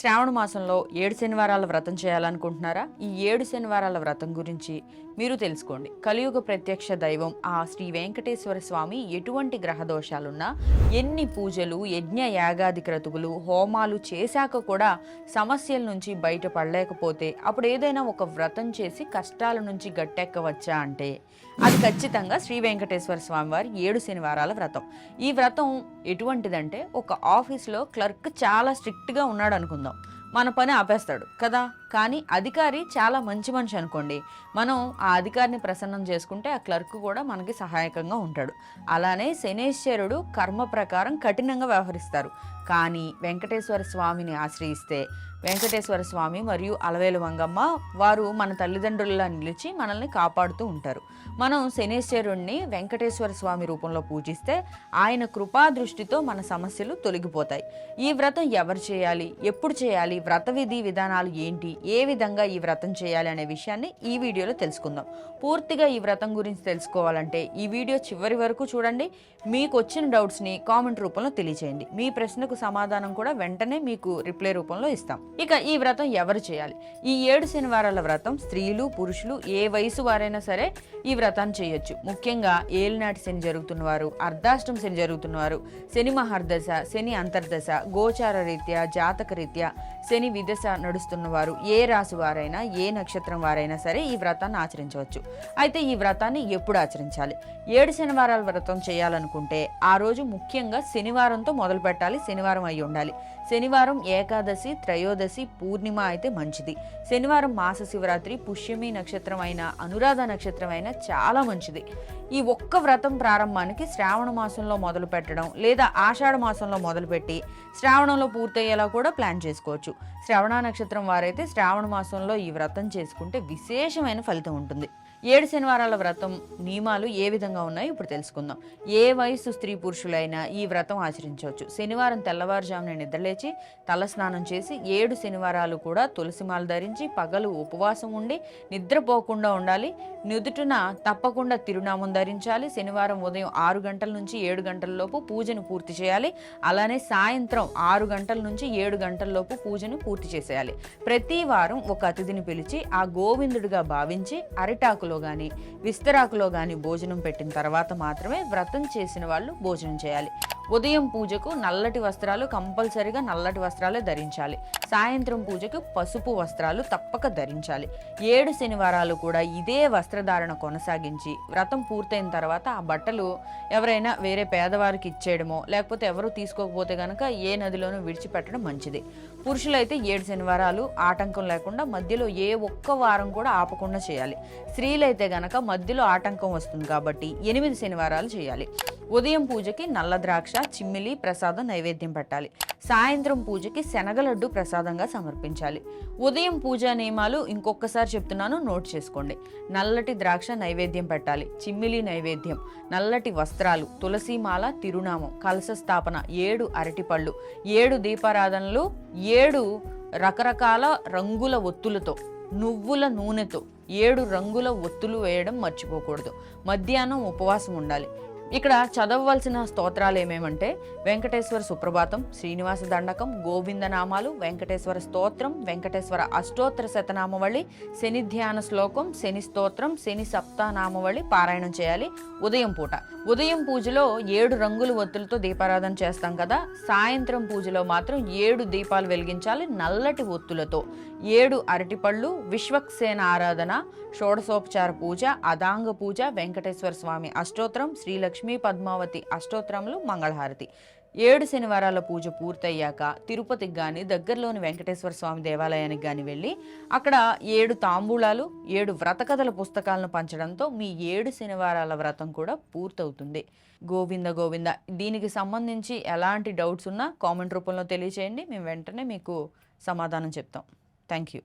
శ్రావణ మాసంలో ఏడు శనివారాల వ్రతం చేయాలనుకుంటున్నారా? ఈ ఏడు శనివారాల వ్రతం గురించి మీరు తెలుసుకోండి. కలియుగ ప్రత్యక్ష దైవం ఆ శ్రీ వెంకటేశ్వర స్వామి ఎటువంటి గ్రహ దోషాలున్నా ఎన్ని పూజలు యజ్ఞ యాగాది క్రతువులు హోమాలు చేశాక కూడా సమస్యల నుంచి బయటపడలేకపోతే అప్పుడు ఏదైనా ఒక వ్రతం చేసి కష్టాల నుంచి గట్టెక్కవచ్చా అంటే? అది ఖచ్చితంగా శ్రీ వెంకటేశ్వర స్వామి వారి ఏడు శనివారాల వ్రతం. ఈ వ్రతం ఎటువంటిదంటే ఒక ఆఫీస్లో క్లర్క్ చాలా స్ట్రిక్ట్గా ఉన్నాడు అనుకుందాం 산업 మన పని ఆపేస్తాడు కదా? కానీ అధికారి చాలా మంచి మనిషి అనుకోండి. మనం ఆ అధికారిని ప్రసన్నం చేసుకుంటే ఆ క్లర్క్ కూడా మనకి సహాయకంగా ఉంటాడు. అలానే శనేశ్వరుడు కర్మ ప్రకారం కఠినంగా వ్యవహరిస్తారు. కానీ వెంకటేశ్వర స్వామిని ఆశ్రయిస్తే వెంకటేశ్వర స్వామి మరియు అలవేలు మంగమ్మ వారు మన తల్లిదండ్రుల్లా నిలిచి మనల్ని కాపాడుతూ ఉంటారు. మనం శనేశ్వరుణ్ణి వెంకటేశ్వర స్వామి రూపంలో పూజిస్తే ఆయన కృపా దృష్టితో మన సమస్యలు తొలగిపోతాయి. ఈ వ్రతం ఎవరు చేయాలి? ఎప్పుడు చేయాలి? వ్రత విధి విధానాలు ఏంటి? ఏ విధంగా ఈ వ్రతం చేయాలి అనే విషయాన్ని ఈ వీడియోలో తెలుసుకుందాం. పూర్తిగా ఈ వ్రతం గురించి తెలుసుకోవాలంటే ఈ వీడియో చివరి వరకు చూడండి. మీకు వచ్చిన డౌట్స్ని కామెంట్ రూపంలో తెలియచేయండి. మీ ప్రశ్నకు సమాధానం కూడా వెంటనే మీకు రిప్లై రూపంలో ఇస్తాం. ఇక ఈ వ్రతం ఎవరు చేయాలి? ఈ ఏడు శనివారాల వ్రతం స్త్రీలు పురుషులు ఏ వయసు వారైనా సరే ఈ వ్రతాన్ని చేయొచ్చు. ముఖ్యంగా ఏలినాటి శని జరుగుతున్న వారు అర్ధాష్టం శని జరుగుతున్నవారు శని మహర్దశ శని అంతర్దశ గోచార రీత్యా జాతక రీత్యా శని విదశ నడుస్తున్న వారు ఏ రాశి వారైనా ఏ నక్షత్రం వారైనా సరే ఈ వ్రతాన్ని ఆచరించవచ్చు. అయితే ఈ వ్రతాన్ని ఎప్పుడు ఆచరించాలి? ఏడు శనివారాల వ్రతం చేయాలనుకుంటే ఆ రోజు ముఖ్యంగా శనివారంతో మొదలు పెట్టాలి శనివారం అయి ఉండాలి. శనివారం ఏకాదశి త్రయోదశి పూర్ణిమ అయితే మంచిది. శనివారం మాస శివరాత్రి పుష్యమి నక్షత్రం అయినా అనురాధ నక్షత్రం అయినా చాలా మంచిది. ఈ ఒక్క వ్రతం ప్రారంభానికి శ్రావణ మాసంలో మొదలు పెట్టడం లేదా ఆషాఢ మాసంలో మొదలుపెట్టి శ్రావణంలో పూర్తయ్యేలా కూడా ప్లాన్ చేసుకోవచ్చు. శ్రవణ నక్షత్రం వారైతే శ్రావణ మాసంలో ఈ వ్రతం చేసుకుంటే విశేషమైన ఫలితం ఉంటుంది. ఏడు శనివారాల వ్రతం నియమాలు ఏ విధంగా ఉన్నాయో ఇప్పుడు తెలుసుకుందాం. ఏ వయసు స్త్రీ పురుషులైనా ఈ వ్రతం ఆచరించవచ్చు. శనివారం తెల్లవారుజామున నిద్రలేచి తలస్నానం చేసి ఏడు శనివారాలు కూడా తులసిమాల ధరించి పగలు ఉపవాసం ఉండి నిద్రపోకుండా ఉండాలి. నుదుటిన తప్పకుండా తిరునామం ధరించాలి. శనివారం ఉదయం ఆరు గంటల నుంచి ఏడు గంటల లోపు పూజను పూర్తి చేయాలి. అలానే సాయంత్రం ఆరు గంటల నుంచి ఏడు గంటల లోపు పూజను పూర్తి చేసేయాలి. ప్రతి వారం ఒక అతిథిని పిలిచి ఆ గోవిందుడిగా భావించి అరిటాకులు కానీ విస్తరాకులో కానీ భోజనం పెట్టిన తర్వాత మాత్రమే వ్రతం చేసిన వాళ్ళు భోజనం చేయాలి. ఉదయం పూజకు నల్లటి వస్త్రాలు కంపల్సరిగా నల్లటి వస్త్రాలే ధరించాలి. సాయంత్రం పూజకు పసుపు వస్త్రాలు తప్పక ధరించాలి. ఏడు శనివారాలు కూడా ఇదే వస్త్రధారణ కొనసాగించి వ్రతం పూర్తయిన తర్వాత ఆ బట్టలు ఎవరైనా వేరే పేదవారికి ఇచ్చేయడమో లేకపోతే ఎవరు తీసుకోకపోతే కనుక ఏ నదిలోనూ విడిచిపెట్టడం మంచిది. పురుషులైతే ఏడు శనివారాలు ఆటంకం లేకుండా మధ్యలో ఏ ఒక్క వారం కూడా ఆపకుండా చేయాలి. స్త్రీలైతే గనక మధ్యలో ఆటంకం వస్తుంది కాబట్టి ఎనిమిది శనివారాలు చేయాలి. ఉదయం పూజకి నల్ల ద్రాక్ష చిమ్మిలి ప్రసాదం నైవేద్యం పెట్టాలి. సాయంత్రం పూజకి శనగలడ్డు ప్రసాదంగా సమర్పించాలి. ఉదయం పూజా నియమాలు ఇంకొకసారి చెప్తున్నాను నోట్ చేసుకోండి. నల్లటి ద్రాక్ష నైవేద్యం పెట్టాలి. చిమ్మిలి నైవేద్యం నల్లటి వస్త్రాలు తులసిమాల తిరునామం కలశ స్థాపన ఏడు అరటిపళ్ళు ఏడు దీపారాధనలు ఏడు రకరకాల రంగుల ఒత్తులతో నువ్వుల నూనెతో ఏడు రంగుల ఒత్తులు వేయడం మర్చిపోకూడదు. మధ్యాహ్నం ఉపవాసం ఉండాలి. ఇక్కడ చదవవలసిన స్తోత్రాలు ఏమేమంటే వెంకటేశ్వర సుప్రభాతం శ్రీనివాస దండకం గోవింద నామాలు వెంకటేశ్వర స్తోత్రం వెంకటేశ్వర అష్టోత్తర శతనామవళి శని ధ్యాన శ్లోకం శని స్తోత్రం శని సప్తానామవళి పారాయణం చేయాలి. ఉదయం పూట. ఉదయం పూజలో ఏడు రంగుల ఒత్తులతో దీపారాధన చేస్తాం కదా. సాయంత్రం పూజలో మాత్రం ఏడు దీపాలు వెలిగించాలి నల్లటి ఒత్తులతో. ఏడు అరటిపళ్ళు విశ్వక్సేన ఆరాధన షోడశోపచార పూజ అదాంగ పూజ వెంకటేశ్వర స్వామి అష్టోత్తరం శ్రీలక్ష్మి పద్మావతి అష్టోత్తరములు మంగళహారతి. ఏడు శనివారాల పూజ పూర్తయ్యాక తిరుపతికి కానీ దగ్గరలోని వెంకటేశ్వర స్వామి దేవాలయానికి కానీ వెళ్ళి అక్కడ ఏడు తాంబూలాలు ఏడు వ్రతకథల పుస్తకాలను పంచడంతో మీ ఏడు శనివారాల వ్రతం కూడా పూర్తవుతుంది. గోవింద గోవింద దీనికి సంబంధించి ఎలాంటి డౌట్స్ ఉన్నా కామెంట్ రూపంలో తెలియచేయండి. మేము వెంటనే మీకు సమాధానం చెప్తాం. Thank you.